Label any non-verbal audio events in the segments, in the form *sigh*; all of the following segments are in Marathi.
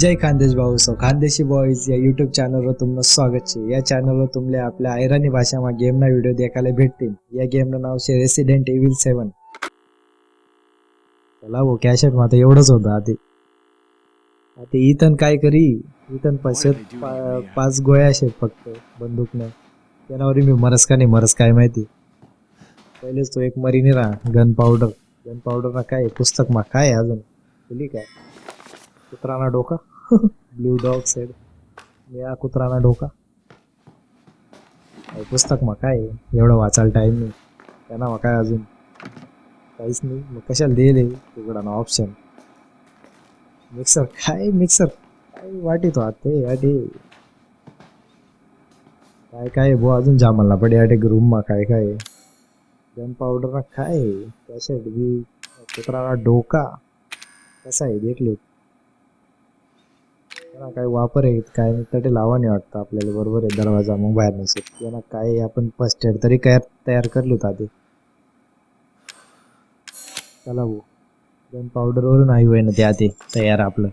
जय खानदेश भाऊ. सो खानदेशी बॉईज या युट्यूब चॅनलवर तुमचं स्वागत आहे. या चॅनलवर तुमले आपल्या ऐराणी भाषामध्ये गेमना व्हिडिओ देखायला भेटतील. या गेमनं नाव शे रेसिडेंट एव्हिल सेवन चला भाऊ कॅशेट मात्र एवढंच होतं आधी. आता इथन काय करी? इथन पशेत पाच गोळ्या शेत फक्त बंदूकनं. त्यानावर मी मरस का नाही मरस काय माहिती? पहिलेच तो एक मरीनी राहा गन पावडर गन पावडर ना काय पुस्तक मा काय अजून? काय? कुत्राना डोका. ब्ल्यू डॉग सेड निळा कुत्राना डोका. पुस्तक मग काय एवढं वाचायला टाईम नाही. त्यांना मग काय अजून? काहीच नाही. मग कशाला दिले? तुकडा ना ऑप्शन मिक्सर काय मिक्सर काय वाटी तो? आता अटे काय काय बो अजून जामलना पडे. अटे रूम मा काय काय गन पावडर ना काय कशा बी कुत्राना डोका. कसा आहे? देखले. त्यांना काय वापर आहे काय तटे लावा नाही वाटतं आपल्याला बरोबर आहे दरवाजा मग बाहेर नसेल त्यांना काय आपण फर्स्ट एड तरी काय तयार करलो होता आधी. चला भाऊ गन पावडरवरून आई होय ना ते आधी तयार आपलं.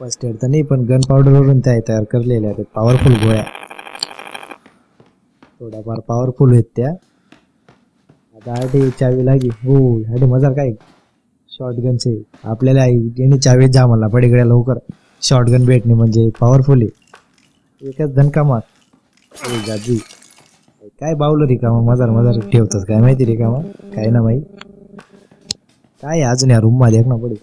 फर्स्ट एड तर नाही पण गन पावडरवरून त्या तयार करलेल्या आहेत पॉवरफुल गोळ्या. थोड्याफार पॉवरफुल आहेत त्या. आता आठ चावी लागी. हो आधी मजा काय? शॉर्टगनचे आपल्याला येणे चावी जा मला पडीकडे लवकर. शॉर्टगन भेटणे म्हणजे पॉवरफुल आहे. एकच धनका मार अरे जाजी काय बावलं रिकामा? मजार मजार ठेवतात काय माहिती रिकामा? काय ना माही काय अजून या रूममध्ये? एक ना पडे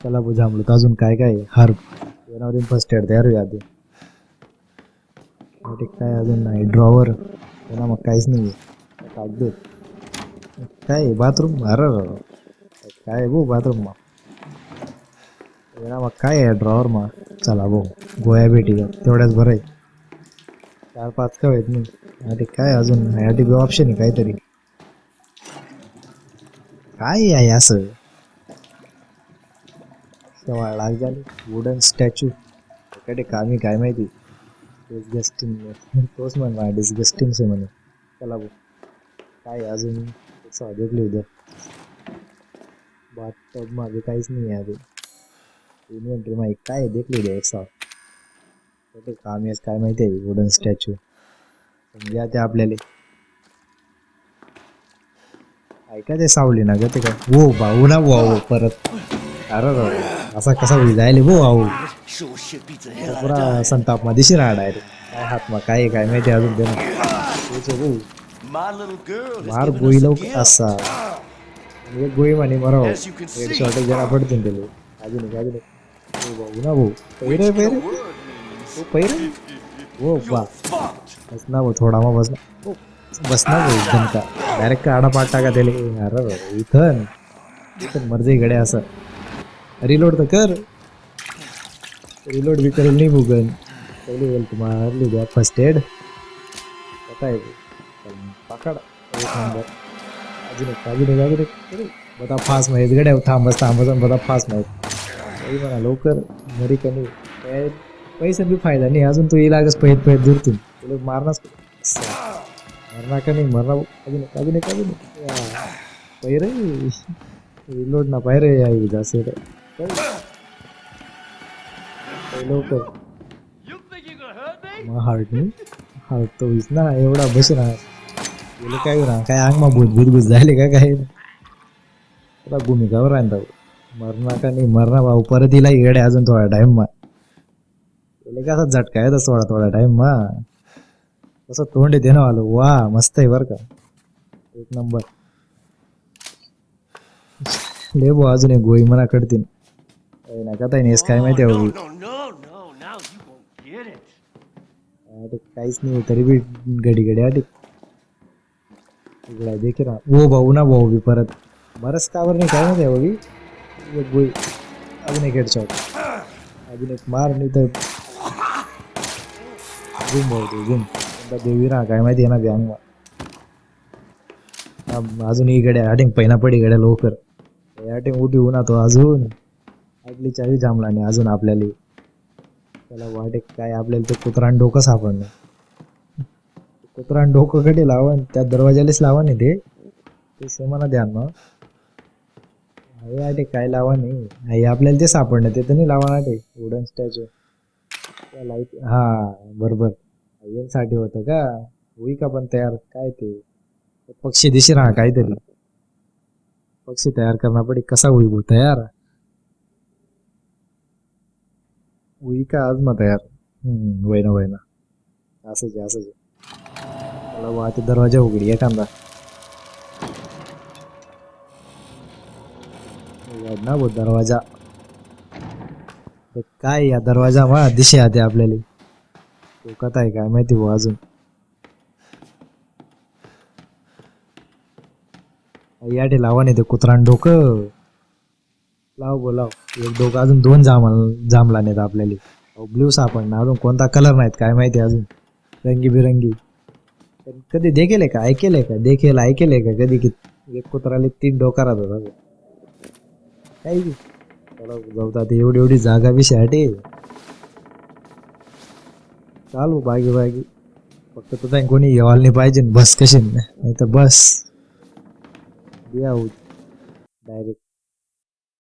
चला बुजामलो अजून काय काय हार हर फर्स्ट एड तयार होईल आधी. ते काय अजून नाही. ड्रॉवर त्याला मग काहीच नाही कागद. काय बाथरूम अरे काय भाऊ बाथरूम मा? मग काय आहे ड्रॉवर मग चला भाऊ गोया भेटी तेवढ्याच बरं आहे. चार पाच का आहेत मी ते काय अजून याठी ऑप्शन आहे काहीतरी. काय आहे असं? शेवाळ लाग झाली वुडन स्टॅच्यू कडे कामी काय माहिती? डिस्गस्टिंग *laughs* तोच म्हण मला डिस्गस्टिंग से म्हणे. चला भाऊ काय अजून? असं देखली उद्या बाथटब मागे काहीच नाही आहे अजून. इन्व्हेंटरी माहीत. काय आहे देखली उद्या एक साथ ते काम येस काय माहिती आहे? वुडन स्टॅच्यू समजा ते आपल्याला. ऐका ते सावली ना ग ते काय? हो भाऊ ना भाऊ परत. अरे अरे, असा कसा विजायले भो भाऊ पुरा संतापमध्ये राहणार आहे काय हातमा काय काय माहिती अजून ते मार giving गोळी लवकर असा. आणि एक गोळी म्हणे मराव As एक शॉर्ट जरा पडतील ते लोक अजून एक अजून एक. भाऊ ना भाऊ. पैरे पैरे. तो word means पैरे. ओ बा. बसना भाऊ थोडा मग बसना. बसना भाऊ एकदम का. डायरेक्ट आडा पाठ टाका त्याला. अरे इथं इथं मर्जी गड्या असं. रिलोड तर कर रिलोड बी करेल नाही भूगन पहिले वेल तुम्हाला मारली द्या फर्स्ट एड आता आहे पकड एक नंबर अजून एक अजून एक अजून एक बता फास्ट माहीत गड्या थांबस थांबस बता फास्ट माहीत काही म्हणा लवकर मरी कमी पैसे पैसा बी फायदा नाही अजून तू इलागच पहित पहित दुरतून तुला मारणारच मरणार का नाही मरणार अजून एक अजून एक अजून एक या. रिलोड ना पायरे आई जास्त लवकर. मग हार्ट नाही. हार्ट तो होईस ना एवढा बस ना गेले काय ना काय अंगमा भूत भूत भूत झाले का काय? थोडा भूमिकावर राहता मरणा का नाही? मरणा भाऊ परत येईल येडे अजून थोडा टाइम मा. गेले का असा झटका येतो थोडा थोडा टाइम मा. तसं तोंड येते ना आलो वा मस्त आहे बरं का. एक नंबर. ले भाऊ अजून एक गोई मना कडतीन ताई? नेस काय माहिती आहे काहीच नाही तरी बी घडी घडी आली इकडे देखील वो भाऊ ना भाऊ बी परत. बरंच कावर नाही काय माहिती बी? एक गोळी. अजून एक हेडशॉट अजून एक मार नाही तर गुम भाऊ ते गुम. देवी ना काय माहिती आहे ना बँग अजून ही गड्या आटिंग पहिना पडी गड्या लवकर. आटिंग उठी होऊ ना तो अजून. आपली चावी जांभला नाही अजून आपल्याला त्याला वाटे काय आपल्याला ते कुत्रा डोकं सापडणं कुत्रा डोकं कडे लावा त्या दरवाजालाच लावा नाही ते. ते सेमाना द्या ना. हे आटे काय लावा नाही. आपल्याला ते सापडणं ते तर नाही लावा ना ते वुडन स्टॅच्यू त्या लाइट हा बरोबर. यांसाठी होतं का? होई का पण तयार? काय ते? पक्षी दिशी राहा काहीतरी. पक्षी तयार करना पडे कसा होई तयार? होई का आज मग तयार हम्म वय ना वय ना असंच आहे असंच आहे चला वा ते दरवाजा उघडी एखादा उघड ना भाऊ दरवाजा काय या दरवाजा मा दिशे आते आपल्याला टोकात आहे काय माहिती भाऊ अजून याटे लावा नाही ते कुत्रान डोकं लाव बो लाव. एक दोघं अजून दोन जाम जांभला नाहीत आपल्याला. ब्ल्यू सापडणार अजून कोणता कलर नाहीत काय माहिती अजून. रंगीबिरंगी. पण कधी आहे का? ऐकेले का? देखेल आहे का कधी किती एक कुत्राले तीन डोका राहत होता काही चला जाऊ आता एवढी एवढी जागा विषयासाठी चालू बागी बागी. फक्त तुझा कोणी येवाल नाही पाहिजे बस कशी? नाही तर बस या डायरेक्ट हो.